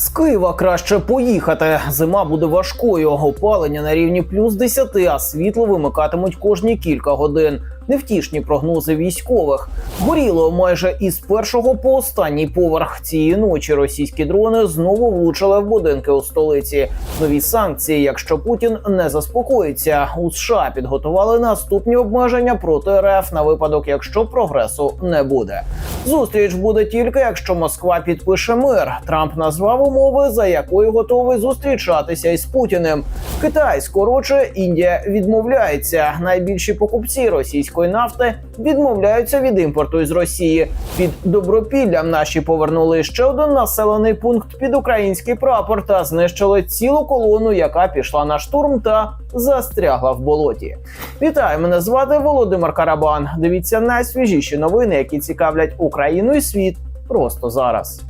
З Києва краще поїхати. Зима буде важкою. Опалення на рівні плюс 10, а світло вимикатимуть кожні кілька годин. Невтішні прогнози військових. Горіло майже із першого по останній поверх. Цієї ночі російські дрони знову влучили в будинки у столиці. Нові санкції, якщо Путін не заспокоїться. У США підготували наступні обмеження проти РФ на випадок, якщо прогресу не буде. Зустріч буде тільки якщо Москва підпише мир. Трамп назвав умови, за якою готовий зустрічатися із Путіним. Китай скороче, Індія відмовляється. Найбільші покупці російської нафти відмовляються від імпорту із Росії. Під добропіллям наші повернули ще один населений пункт під український прапор та знищили цілу колону, яка пішла на штурм та застрягла в болоті. Вітаю, мене звати Володимир Карабан. Дивіться найсвіжіші новини, які цікавлять Україну і світ просто зараз.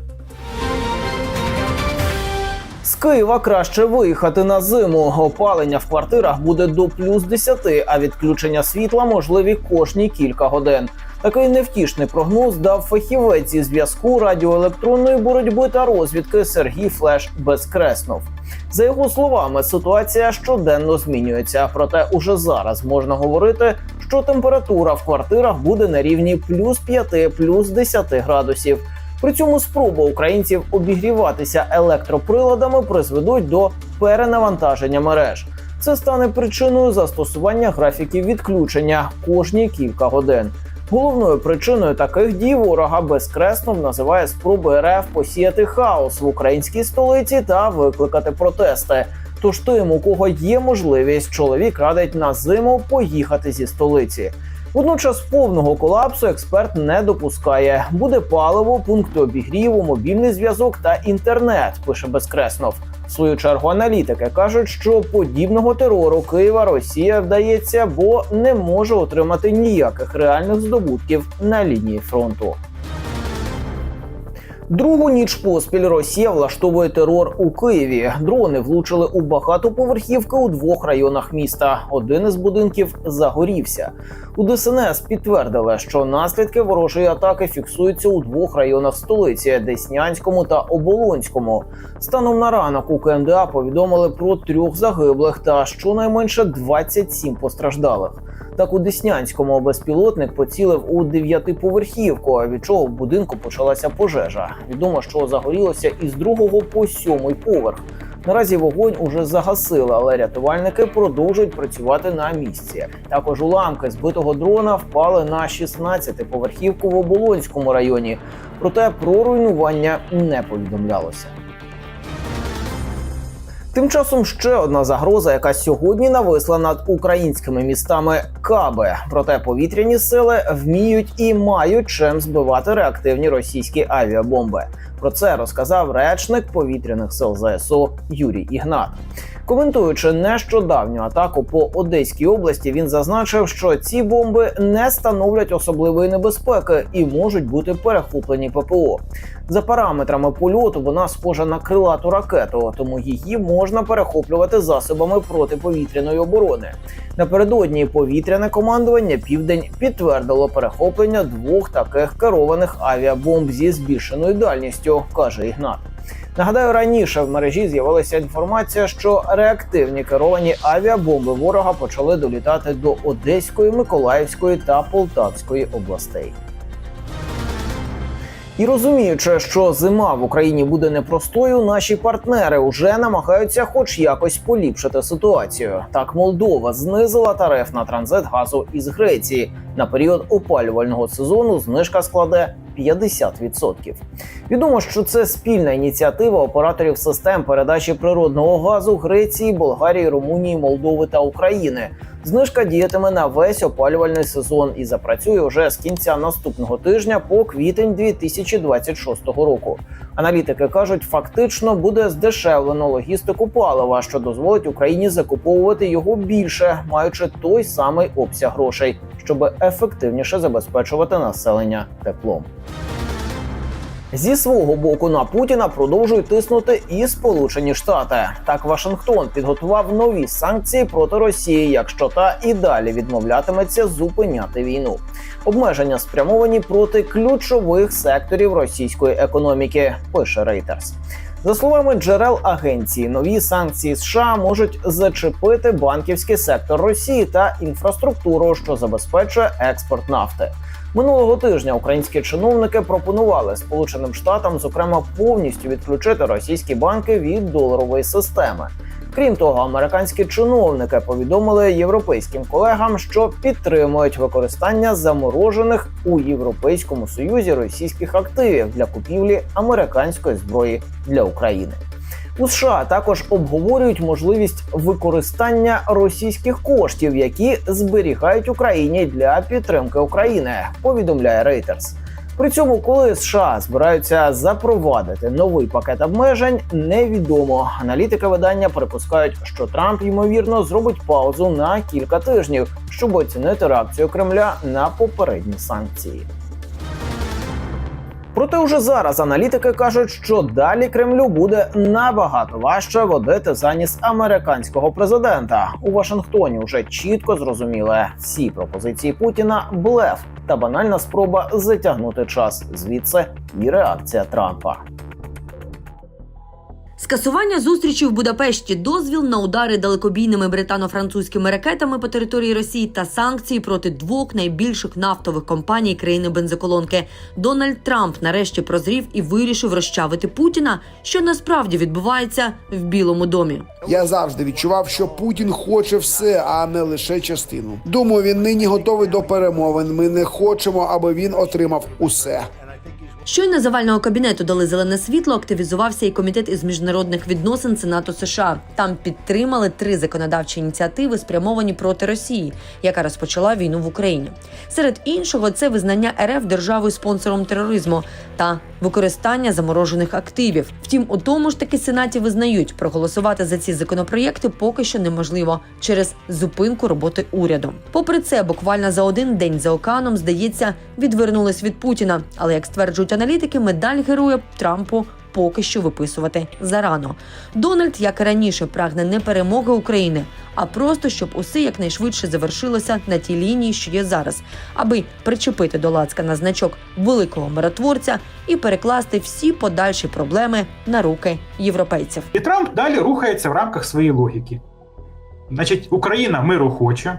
Києва краще виїхати на зиму. Опалення в квартирах буде до плюс 10, а відключення світла можливі кожні кілька годин. Такий невтішний прогноз дав фахівець зі зв'язку радіоелектронної боротьби та розвідки Сергій Флеш Безкреснов. За його словами, ситуація щоденно змінюється. Проте уже зараз можна говорити, що температура в квартирах буде на рівні плюс 5, плюс 10 градусів. При цьому спроби українців обігріватися електроприладами призведуть до перенавантаження мереж. Це стане причиною застосування графіків відключення кожні кілька годин. Головною причиною таких дій ворога безкреснов називає спроби РФ посіяти хаос в українській столиці та викликати протести. Тож тим, у кого є можливість, чоловік радить на зиму поїхати зі столиці. Водночас повного колапсу експерт не допускає. Буде паливо, пункти обігріву, мобільний зв'язок та інтернет. Пише Безкреснов. В свою чергу аналітики кажуть, що подібного терору Києва Росія вдається, бо не може отримати ніяких реальних здобутків на лінії фронту. Другу ніч поспіль Росія влаштовує терор у Києві. Дрони влучили у багатоповерхівки у двох районах міста. Один із будинків загорівся. У ДСНС підтвердили, що наслідки ворожої атаки фіксуються у двох районах столиці Деснянському та Оболонському. Станом на ранок у КМДА повідомили про трьох загиблих та щонайменше 27 постраждалих. Так у Деснянському безпілотник поцілив у дев'ятиповерхівку, від чого в будинку почалася пожежа. Відомо, що загорілося із другого по сьомий поверх. Наразі вогонь уже загасили, але рятувальники продовжують працювати на місці. Також уламки збитого дрона впали на 16-поверхівку в Оболонському районі. Проте про руйнування не повідомлялося. Тим часом ще одна загроза, яка сьогодні нависла над українськими містами Каби. Проте повітряні сили вміють і мають чим збивати реактивні російські авіабомби. Про це розказав речник повітряних сил ЗСУ Юрій Ігнат. Коментуючи нещодавню атаку по Одеській області, він зазначив, що ці бомби не становлять особливої небезпеки і можуть бути перехоплені ППО. За параметрами польоту вона схожа на крилату ракету, тому її можна перехоплювати засобами протиповітряної оборони. Напередодні повітряне командування Південь підтвердило перехоплення двох таких керованих авіабомб зі збільшеною дальністю, каже Ігнат. Нагадаю, раніше в мережі з'явилася інформація, що реактивні керовані авіабомби ворога почали долітати до Одеської, Миколаївської та Полтавської областей. І розуміючи, що зима в Україні буде непростою, наші партнери вже намагаються, хоч якось поліпшити ситуацію. Так, Молдова знизила тариф на транзит газу із Греції. На період опалювального сезону знижка складе 50%. Відомо, що це спільна ініціатива операторів систем передачі природного газу Греції, Болгарії, Румунії, Молдови та України. Знижка діятиме на весь опалювальний сезон і запрацює вже з кінця наступного тижня по квітень 2026 року. Аналітики кажуть, фактично буде здешевлено логістику палива, що дозволить Україні закуповувати його більше, маючи той самий обсяг грошей, щоб ефективніше забезпечувати населення теплом. Зі свого боку на Путіна продовжують тиснути і Сполучені Штати. Так Вашингтон підготував нові санкції проти Росії, якщо та і далі відмовлятиметься зупиняти війну. Обмеження спрямовані проти ключових секторів російської економіки. Пише Reuters. За словами джерел агенції, нові санкції США можуть зачепити банківський сектор Росії та інфраструктуру, що забезпечує експорт нафти. Минулого тижня українські чиновники пропонували Сполученим Штатам, зокрема, повністю відключити російські банки від доларової системи. Крім того, американські чиновники повідомили європейським колегам, що підтримують використання заморожених у Європейському Союзі російських активів для купівлі американської зброї для України. У США також обговорюють можливість використання російських коштів, які зберігають Україні для підтримки України. Повідомляє Reuters. При цьому, коли США збираються запровадити новий пакет обмежень, невідомо. Аналітики видання припускають, що Трамп ймовірно зробить паузу на кілька тижнів, щоб оцінити реакцію Кремля на попередні санкції. Проте уже зараз аналітики кажуть, що далі Кремлю буде набагато важче водити за ніс американського президента. У Вашингтоні вже чітко зрозуміли всі пропозиції Путіна блеф та банальна спроба затягнути час. Звідси і реакція Трампа. Скасування зустрічі в Будапешті, дозвіл на удари далекобійними британо-французькими ракетами по території Росії та санкції проти двох найбільших нафтових компаній країни бензоколонки. Дональд Трамп нарешті прозрів і вирішив розчавити Путіна, що насправді відбувається в Білому домі. Я завжди відчував, що Путін хоче все, а не лише частину. Думаю, він нині готовий до перемовин. Ми не хочемо, аби він отримав усе. Щойно завального кабінету дали зелене світло, активізувався і комітет із міжнародних відносин Сенату США. Там підтримали три законодавчі ініціативи, спрямовані проти Росії, яка розпочала війну в Україні. Серед іншого, це визнання РФ державою спонсором тероризму та використання заморожених активів. Втім, у тому ж таки сенаті визнають, проголосувати за ці законопроєкти поки що неможливо через зупинку роботи уряду. Попри це, буквально за один день за океаном, здається, відвернулись від Путіна. Але як стверджують аналітики, медаль героя Трампу. Поки що виписувати зарано. Дональд, як і раніше, прагне не перемоги України, а просто щоб усе якнайшвидше завершилося на тій лінії, що є зараз, аби причепити до лацка на значок великого миротворця і перекласти всі подальші проблеми на руки європейців. І Трамп далі рухається в рамках своєї логіки. Значить, Україна миру хоче.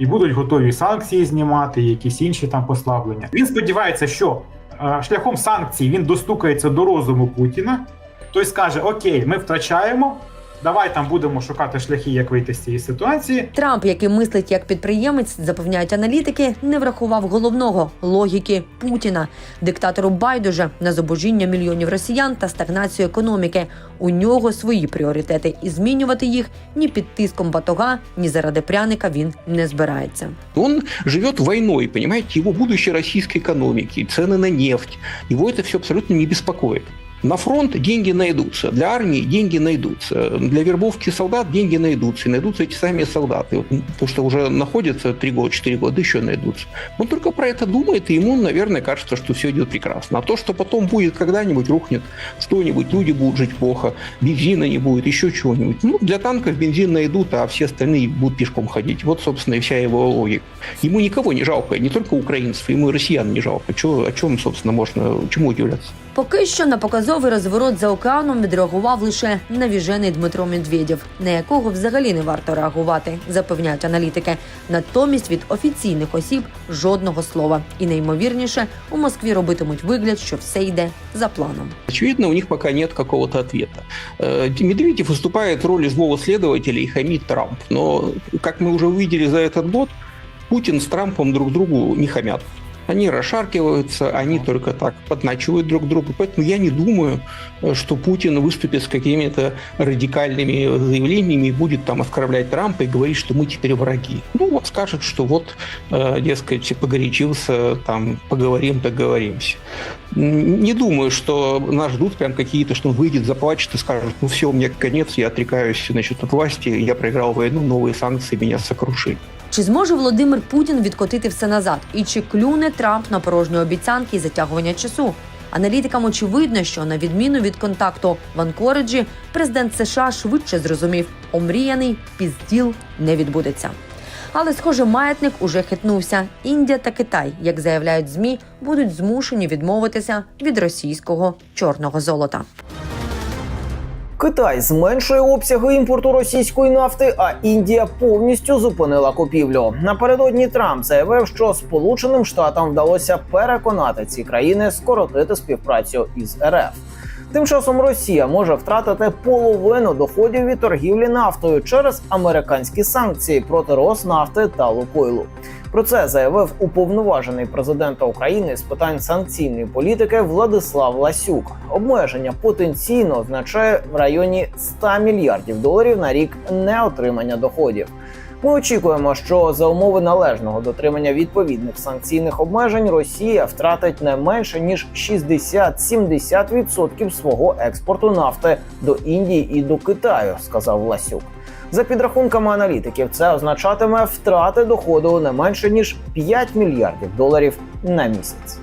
і будуть готові санкції знімати, якісь інші там послаблення. Він сподівається, що е, шляхом санкцій він достукається до розуму Путіна, той скаже: Окей, ми втрачаємо. Давай там будемо шукати шляхи, як вийти з цієї ситуації. Трамп, який мислить як підприємець, запевняють аналітики, не врахував головного логіки Путіна, диктатору байдуже на зубожіння мільйонів росіян та стагнацію економіки. У нього свої пріоритети, і змінювати їх ні під тиском батога, ні заради пряника він не збирається. Он живет войной, понимаете, его будущее российской экономики, цены на нефть, его это все абсолютно не беспокоит. На фронт деньги найдутся, для армии деньги найдутся, для вербовки солдат деньги найдутся, и найдутся эти сами солдаты. Вот, то, что уже находятся 3 года, 4 года, еще найдутся. Он только про это думает, и ему, наверное, кажется, что все идет прекрасно. А то, что потом будет когда-нибудь, рухнет что-нибудь, люди будут жить плохо, бензина не будет, еще чего-нибудь. Ну, для танков бензин найдут, а все остальные будут пешком ходить. Вот, собственно, и вся его логика. Ему никого не жалко, не только украинцев, ему и россиян не жалко. Чего, о чем, собственно, можно, чему удивляться? Поки що на показовий розворот за океаном відреагував лише навіжений Дмитро Медведєв, на якого взагалі не варто реагувати, запевняють аналітики. Натомість від офіційних осіб жодного слова. І найімовірніше у Москві робитимуть вигляд, що все йде за планом. Очевидно, у них пока нет какого-то ответа. Э, Медведев выступает в роли злого следователя и хамит Трамп. Но, как мы уже увидели за этот год, Путин с Трампом друг другу не хамят. Они расшаркиваются, они только так подначивают друг друга. Поэтому я не думаю, э, что Путин выступит с какими-то радикальными заявлениями и будет там оскорблять Трампа и говорить, что мы теперь враги. Ну, вот скажет, что вот, э, дескать, погорячился, там, поговорим, договоримся. Не думаю, что нас ждут прям какие-то, что он выйдет, заплачет и скажет, ну все, у меня конец, я отрекаюсь значит, от власти, я проиграл войну, новые санкции меня сокрушили. Чи зможе Володимир Путін відкотити все назад? І чи клюне Трамп на порожні обіцянки і затягування часу? Аналітикам очевидно, що на відміну від контакту в Анкориджі, президент США швидше зрозумів, омріяний пізділ не відбудеться. Але, схоже, маятник уже хитнувся. Індія та Китай, як заявляють змі, будуть змушені відмовитися від російського чорного золота. Китай зменшує обсяги імпорту російської нафти, а Індія повністю зупинила купівлю. Напередодні Трамп заявив, що Сполученим Штатам вдалося переконати ці країни скоротити співпрацю із РФ. Тим часом Росія може втратити половину доходів від торгівлі нафтою через американські санкції проти Роснафти та Лукойлу. Про це заявив уповноважений президента України з питань санкційної політики Владислав Ласюк. Обмеження потенційно означає в районі 100 мільярдів доларів на рік неотримання доходів. Ми очікуємо, що за умови належного дотримання відповідних санкційних обмежень Росія втратить не менше ніж 60-70% свого експорту нафти до Індії і до Китаю, сказав Ласюк. За підрахунками аналітиків, це означатиме втрати доходу не менше ніж 5 мільярдів доларів на місяць.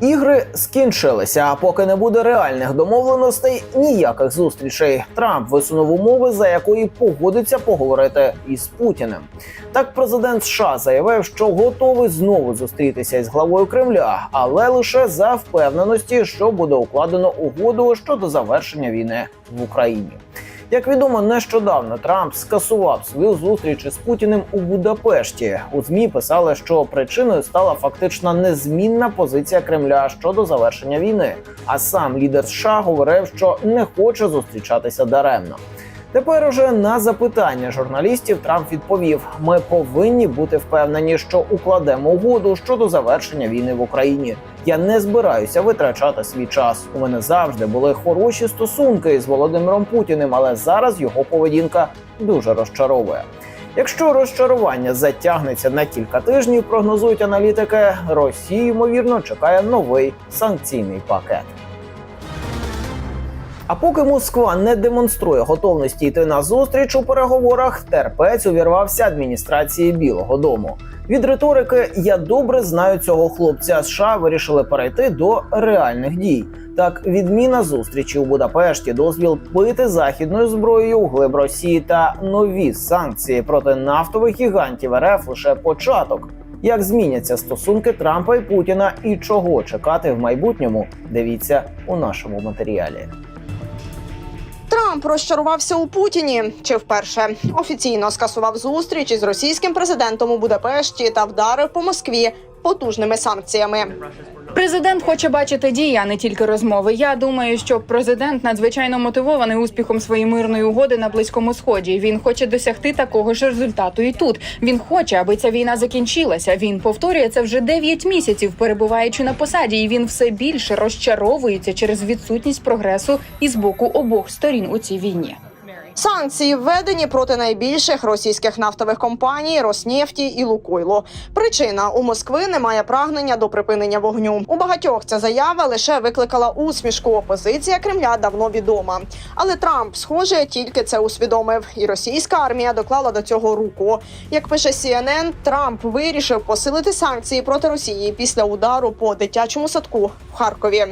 Ігри скінчилися. А поки не буде реальних домовленостей, ніяких зустрічей. Трамп висунув умови, за якої погодиться поговорити із Путіним. Так, президент США заявив, що готовий знову зустрітися із главою Кремля, але лише за впевненості, що буде укладено угоду щодо завершення війни в Україні. Як відомо, нещодавно Трамп скасував свою зустріч із Путіним у Будапешті. У змі писали, що причиною стала фактично незмінна позиція Кремля щодо завершення війни. А сам лідер США говорив, що не хоче зустрічатися даремно. Тепер уже на запитання журналістів Трамп відповів: ми повинні бути впевнені, що укладемо угоду щодо завершення війни в Україні. Я не збираюся витрачати свій час. У мене завжди були хороші стосунки з Володимиром Путіним, але зараз його поведінка дуже розчаровує. Якщо розчарування затягнеться на кілька тижнів, прогнозують аналітики, Росію ймовірно чекає новий санкційний пакет. А поки Москва не демонструє готовності йти на зустріч у переговорах, терпець увірвався адміністрації Білого Дому. Від риторики Я добре знаю цього хлопця. США вирішили перейти до реальних дій. Так, відміна зустрічі у Будапешті, дозвіл пити західною зброєю у глиб Росії та нові санкції проти нафтових гігантів РФ лише початок. Як зміняться стосунки Трампа і Путіна і чого чекати в майбутньому? Дивіться у нашому матеріалі. Трамп розчарувався у Путіні чи вперше офіційно скасував зустріч із російським президентом у Будапешті та вдарив по Москві потужними санкціями. Президент хоче бачити дії, а не тільки розмови. Я думаю, що президент надзвичайно мотивований успіхом своєї мирної угоди на близькому сході. Він хоче досягти такого ж результату. І тут він хоче, аби ця війна закінчилася. Він повторює це вже 9 місяців, перебуваючи на посаді, і він все більше розчаровується через відсутність прогресу із боку обох сторін у цій війні. Санкції введені проти найбільших російських нафтових компаній Роснефті і Лукойлу. Причина у Москви немає прагнення до припинення вогню. У багатьох ця заява лише викликала усмішку. Опозиція Кремля давно відома. Але Трамп, схоже, тільки це усвідомив, і російська армія доклала до цього руку. Як пише CNN, Трамп вирішив посилити санкції проти Росії після удару по дитячому садку в Харкові.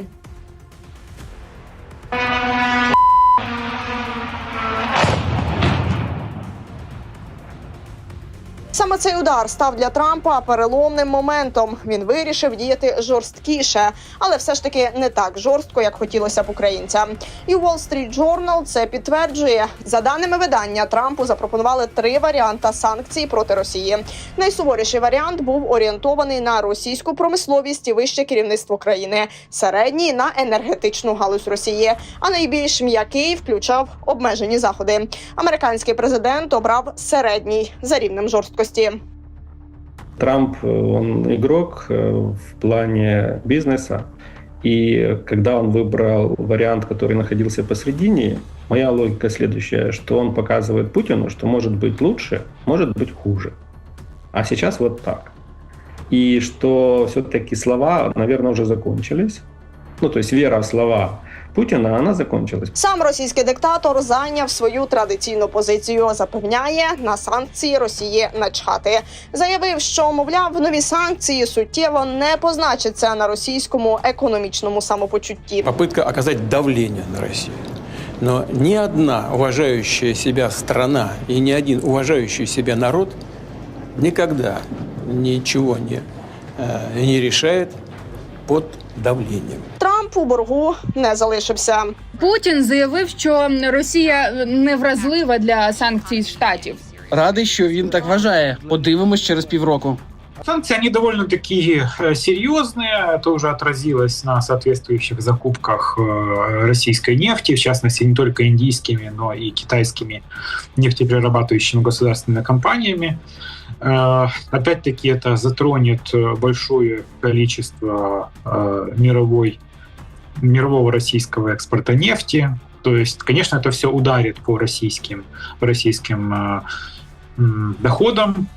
Саме цей удар став для Трампа переломним моментом. Він вирішив діяти жорсткіше, але все ж таки не так жорстко, як хотілося б українцям. І Wall Street Journal це підтверджує. За даними видання, Трампу запропонували три варіанти санкцій проти Росії. Найсуворіший варіант був орієнтований на російську промисловість і вище керівництво країни, середній на енергетичну галузь Росії. А найбільш м'який включав обмежені заходи. Американський президент обрав середній за рівнем жорсткості. Трамп, э, он игрок э, в плане бизнеса. И когда он выбрал вариант, который находился посередине, моя логика следующая, что он показывает Путину, что может быть лучше, может быть хуже. А сейчас вот так. И что все-таки слова, наверное, уже закончились. Ну, то есть вера в слова Путина, она закончилась. Сам російський диктатор зайняв свою традиційну позицію. Запевняє, на санкції Росії начхати. Заявив, що мовляв, нові санкції суттєво не позначаться на російському економічному самопочутті. попытка оказать давление на Россию. Но ни одна уважающая себя страна и ни один уважающий себя народ никогда ничего не, э, не решает под давлением. Трамп у боргу не залишився. Путін заявив, що Росія не вразлива для санкцій штатів. Радий, що він так вважає. Подивимось через півроку. Санкции, они довольно-таки э, серьезные. Это уже отразилось на соответствующих закупках э, российской нефти, в частности, не только индийскими, но и китайскими нефтеперерабатывающими государственными компаниями. Э, Опять-таки, это затронет э, большое количество э, мировой, мирового российского экспорта нефти. То есть, конечно, это все ударит по российским, по российским э, доходам,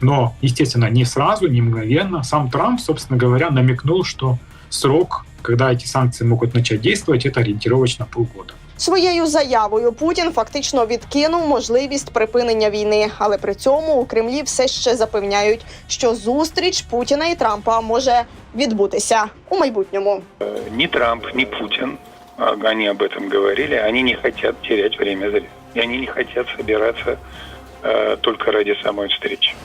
но, естественно, не сразу, не мгновенно. Сам Трамп, собственно говоря, намекнул, что срок, когда эти санкции могут начать действовать, это ориентировочно полгода. Своєю заявою Путін фактично відкинув можливість припинення війни, але при цьому у Кремлі все ще запевняють, що зустріч Путіна і Трампа може відбутися у майбутньому. ни Трамп, ни Путин, а, они об этом говорили, они не хотят терять время зря. И они не хотят собираться э, только ради самой встречи.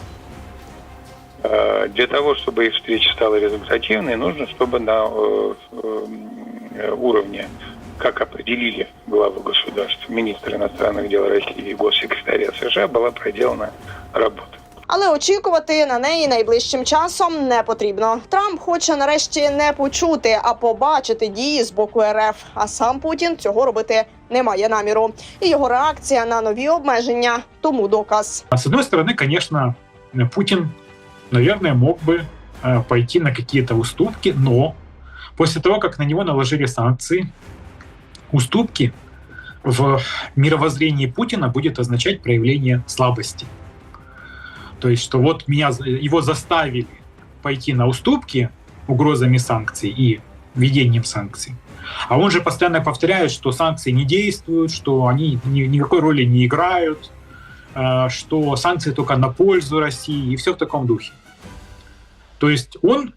Э, для того, чтобы их встреча стала результативной, нужно, чтобы на э, э, уровне, как определили главы государств, министр иностранных дел России и госсекретаря США, была проделана работа. Але очікувати на неї найближчим часом не потрібно. Трамп хоче нарешті не почути, а побачити дії з боку РФ. А сам Путін цього робити не має наміру. І його реакція на нові обмеження тому доказ. А с одной стороны, конечно, Путин, наверное, мог бы э, пойти на какие-то уступки, но после того, как на него наложили санкции, Уступки в мировоззрении Путина будет означать проявление слабости. То есть, что вот меня, его заставили пойти на уступки угрозами санкций и введением санкций. А он же постоянно повторяет, что санкции не действуют, что они ни- никакой роли не играют, э, что санкции только на пользу России и все в таком духе. То есть он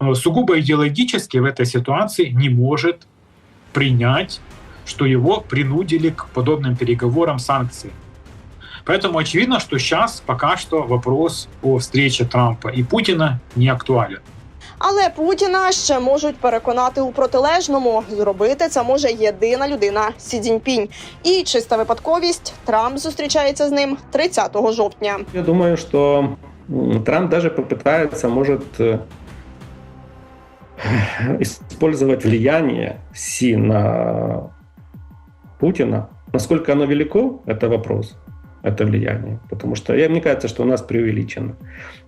э, сугубо идеологически в этой ситуации не может принять, что его принудили к подобным переговорам санкций. Поэтому очевидно, что сейчас пока что вопрос о встрече Трампа и Путина не актуален. Але Путіна ще можуть переконати у протилежному. Зробити це може єдина людина Сі Цзіньпінь. І чиста випадковість Трамп зустрічається з ним 30 жовтня. Я думаю, что м, Трамп даже попытается, может, э, использовать влияние Си на Путина. Насколько оно велико, это вопрос. Это влияние. Потому что я, мне кажется, что у нас преувеличено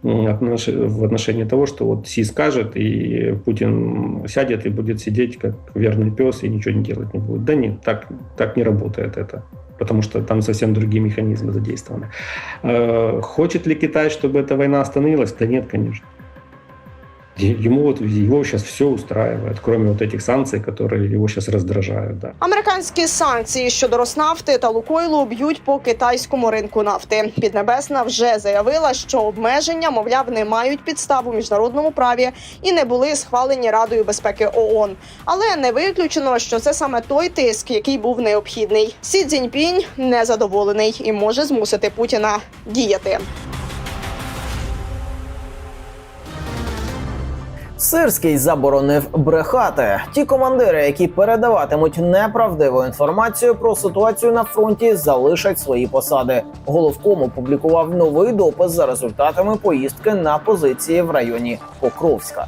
в отношении того, что вот Си скажет, и Путин сядет и будет сидеть как верный пес и ничего не делать не будет. Да нет, так, так не работает это. Потому что там совсем другие механизмы задействованы. Э, Хочет ли Китай, чтобы эта война остановилась? Да нет, конечно. Е- Ему вот его сейчас все устраивает, кроме вот этих санкций, которые его сейчас раздражают. Да. Американські санкції щодо Роснавти та Лукойлу б'ють по китайському ринку нафти. Піднебесна вже заявила, що обмеження, мовляв, не мають підстав у міжнародному праві і не були схвалені Радою безпеки ООН. Але не виключено, що це саме той тиск, який був необхідний. Сі Цзіньпінь незадоволений і може змусити Путіна діяти. Сирський заборонив брехати. Ті командири, які передаватимуть неправдиву інформацію про ситуацію на фронті, залишать свої посади. Головком опублікував новий допис за результатами поїздки на позиції в районі Покровська.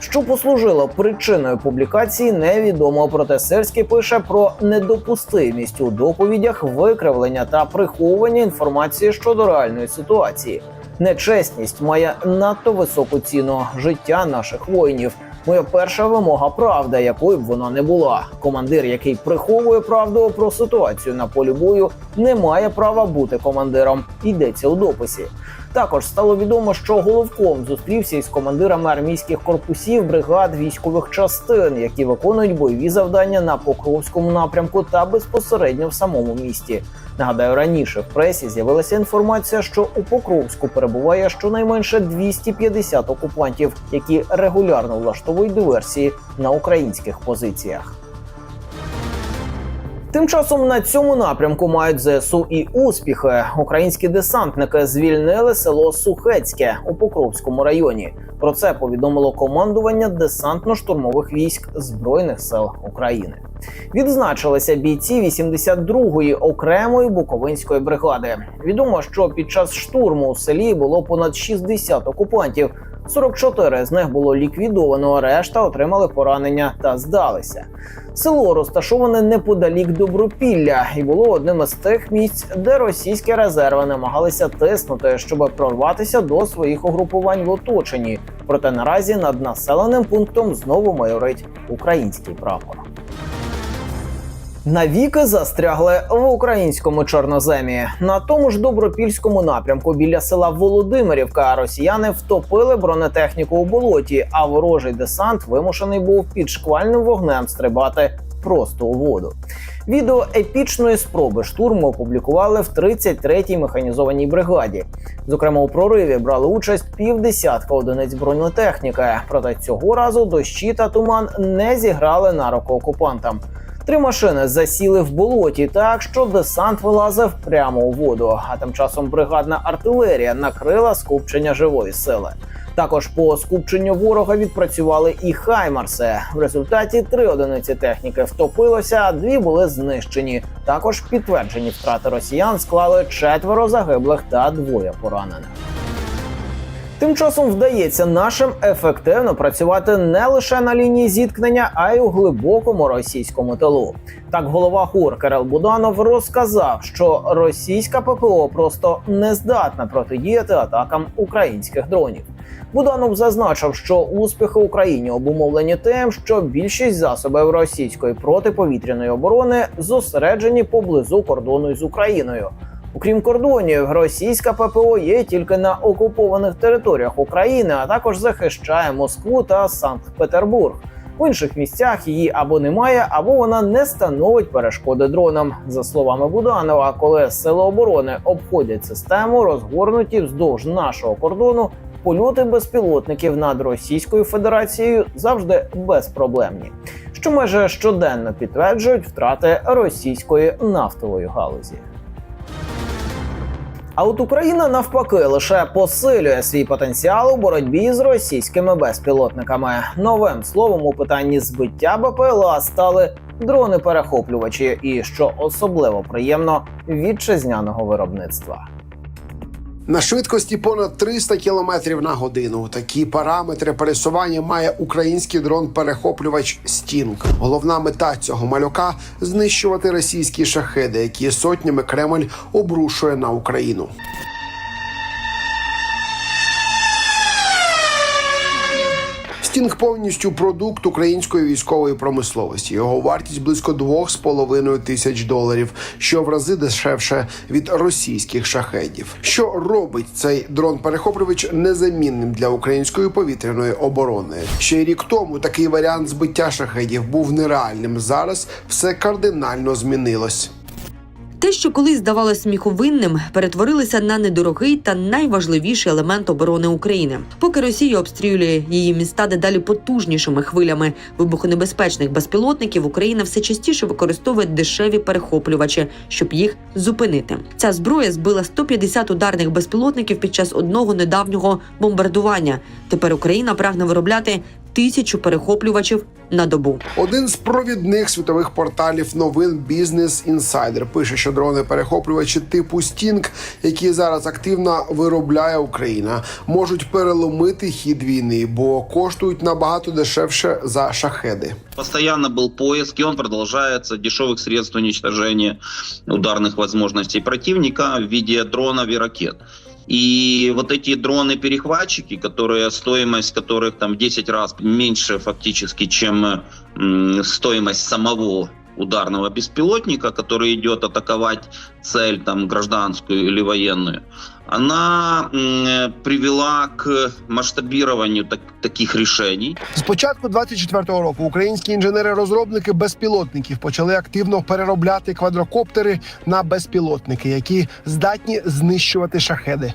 Що послужило причиною публікації, невідомо. Проте Сирський пише про недопустимість у доповідях викривлення та приховування інформації щодо реальної ситуації. Нечесність має надто високу ціну життя наших воїнів. Моя перша вимога правда, якою б вона не була. Командир, який приховує правду про ситуацію на полі бою, не має права бути командиром. Йдеться у дописі. Також стало відомо, що головком зустрівся із командирами армійських корпусів бригад військових частин, які виконують бойові завдання на Покровському напрямку та безпосередньо в самому місті. Нагадаю, раніше в пресі з'явилася інформація, що у Покровську перебуває щонайменше 250 окупантів, які регулярно влаштовують диверсії на українських позиціях. Тим часом на цьому напрямку мають ЗСУ і успіхи. Українські десантники звільнили село Сухецьке у Покровському районі. Про це повідомило командування десантно-штурмових військ Збройних сил України. Відзначилися бійці 82-ї окремої буковинської бригади. Відомо, що під час штурму у селі було понад 60 окупантів. 44 з них було ліквідовано, решта отримали поранення та здалися. Село розташоване неподалік Добропілля і було одним із тих місць, де російські резерви намагалися тиснути, щоб прорватися до своїх угрупувань в оточенні. Проте наразі над населеним пунктом знову майорить український прапор. Навіки застрягли в українському чорноземі. На тому ж добропільському напрямку біля села Володимирівка росіяни втопили бронетехніку у болоті, а ворожий десант вимушений був під шквальним вогнем стрибати просто у воду. Відео епічної спроби штурму опублікували в 33-й механізованій бригаді. Зокрема, у прориві брали участь півдесятка одиниць бронетехніки. Проте цього разу дощі та туман не зіграли на руку окупантам. Три машини засіли в болоті так, що десант вилазив прямо у воду. А тим часом бригадна артилерія накрила скупчення живої сили. Також по скупченню ворога відпрацювали і хаймарси. В результаті три одиниці техніки втопилося, а дві були знищені. Також підтверджені втрати росіян склали четверо загиблих та двоє поранених. Тим часом вдається нашим ефективно працювати не лише на лінії зіткнення, а й у глибокому російському тилу. Так, голова ГУР Кирил Буданов розказав, що російська ППО просто не здатна протидіяти атакам українських дронів. Буданов зазначив, що успіхи Україні обумовлені тим, що більшість засобів російської протиповітряної оборони зосереджені поблизу кордону з Україною. Окрім кордонів, російська ППО є тільки на окупованих територіях України, а також захищає Москву та Санкт-Петербург. В інших місцях її або немає, або вона не становить перешкоди дронам. За словами Буданова, коли сили оборони обходять систему, розгорнуті вздовж нашого кордону, польоти безпілотників над Російською Федерацією завжди безпроблемні, що майже щоденно підтверджують втрати російської нафтової галузі. А от Україна навпаки лише посилює свій потенціал у боротьбі з російськими безпілотниками. Новим словом у питанні збиття БПЛА стали дрони-перехоплювачі, і що особливо приємно вітчизняного виробництва. На швидкості понад 300 км на годину. Такі параметри пересування має український дрон-перехоплювач Стінг. Головна мета цього малюка знищувати російські шахеди, які сотнями Кремль обрушує на Україну. Стінг повністю продукт української військової промисловості. Його вартість близько 2,5 тисяч доларів, що в рази дешевше від російських шахедів. Що робить цей дрон-перехоплювач незамінним для української повітряної оборони? Ще рік тому такий варіант збиття шахедів був нереальним. Зараз все кардинально змінилось. Те, що колись здавалось сміховинним, перетворилося на недорогий та найважливіший елемент оборони України. Поки Росія обстрілює її міста дедалі потужнішими хвилями вибухонебезпечних безпілотників, Україна все частіше використовує дешеві перехоплювачі, щоб їх зупинити. Ця зброя збила 150 ударних безпілотників під час одного недавнього бомбардування. Тепер Україна прагне виробляти тисячу перехоплювачів на добу. Один з провідних світових порталів новин Business Insider пише, що дрони-перехоплювачі типу Стінг, які зараз активно виробляє Україна, можуть переломити хід війни, бо коштують набагато дешевше за шахеди. Постоянно был поиск, и он продолжается дешевых средств уничтожения ударных возможностей противника в виде дронов и ракет. И вот эти дроны-перехватчики, которые стоимость которых там в 10 раз меньше фактически, чем м, стоимость самого ударного беспилотника, который идет атаковать цель там гражданскую или военную, она привела к масштабированию так- таких решений. З початку 24-го року українські інженери-розробники безпілотників почали активно переробляти квадрокоптери на безпілотники, які здатні знищувати шахеди.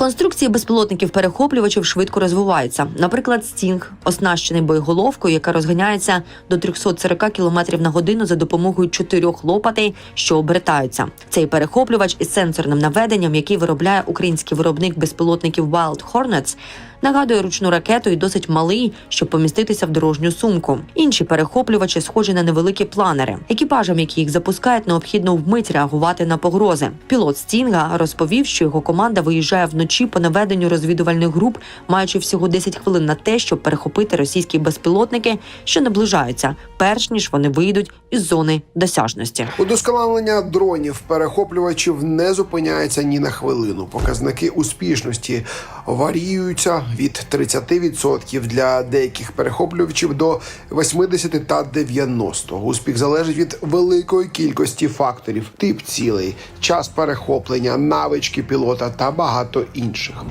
Конструкції безпілотників-перехоплювачів швидко розвиваються. Наприклад, Стінг оснащений боєголовкою, яка розганяється до 340 км на годину за допомогою чотирьох лопатей, що обертаються. Цей перехоплювач із сенсорним наведенням, який виробляє український виробник безпілотників Wild Hornets, нагадує ручну ракету і досить малий, щоб поміститися в дорожню сумку. Інші перехоплювачі схожі на невеликі планери. Екіпажам, які їх запускають, необхідно вмить реагувати на погрози. Пілот Стінга розповів, що його команда виїжджає вночі по наведенню розвідувальних груп, маючи всього 10 хвилин на те, щоб перехопити російські безпілотники, що наближаються, перш ніж вони вийдуть із зони досяжності. Удосконалення дронів перехоплювачів не зупиняється ні на хвилину. Показники успішності варіюються від 30% для деяких перехоплювачів до 80 та 90. Успіх залежить від великої кількості факторів, тип цілей, час перехоплення, навички пілота та багато інших.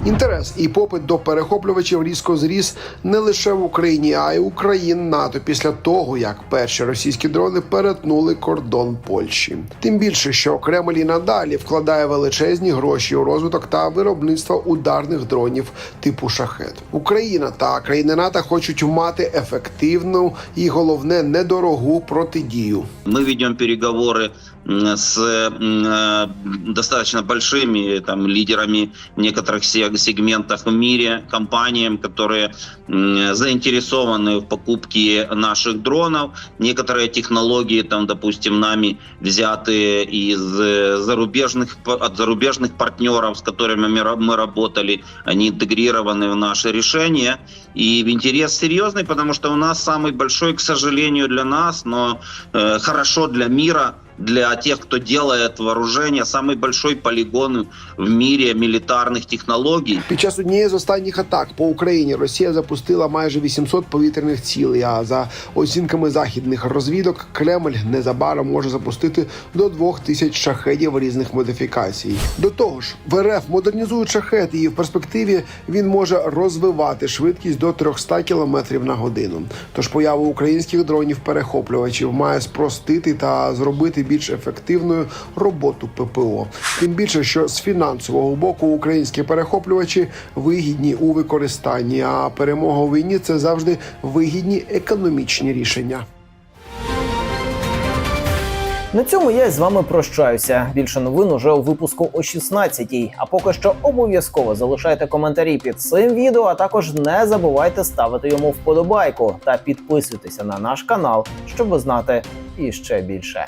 Інтерес і попит до перехоплювачів різко зріс не лише в Україні, а й у країн НАТО після того, як перші російські дрони перетнули кордон Польщі. Тим більше, що Кремль і надалі вкладає величезні гроші у розвиток та виробництво ударних дронів типу шахет. Україна та країни НАТО хочуть мати ефективну і головне недорогу протидію. Мы ведем переговоры м, с э, достаточно большими там, лидерами некоторых се- сегментах в мире, компаниям, которые заинтересованы в покупке наших дронов. Некоторые технологии, там, допустим, нами взяты из э, зарубежных, от зарубежных партнеров, с которыми мы работали, они интегрированы в наши решения. И интерес серьезный, потому что у нас самый большой, к сожалению, для нас, но э, хорошо для мира, для тех, кто делает вооружение, самый большой полигон в мире милитарных технологий. Під час однієї з останніх атак по Україні Росія запустила майже 800 повітряних цілей. А за оцінками західних розвідок, Кремль незабаром може запустити до 2000 шахедів різних модифікацій. До того ж, в РФ модернізують шахеди, і в перспективі він може розвивати швидкість до 300 км на годину. Тож поява українських дронів перехоплювачів має спростити та зробити більш ефективною роботу ППО. Тим більше, що з фінансового боку українські перехоплювачі вигідні у використанні, а перемога у війні це завжди вигідні економічні рішення. На цьому я з вами прощаюся. Більше новин уже у випуску о 16-й. А поки що обов'язково залишайте коментарі під цим відео, а також не забувайте ставити йому вподобайку та підписуйтеся на наш канал, щоб знати іще більше.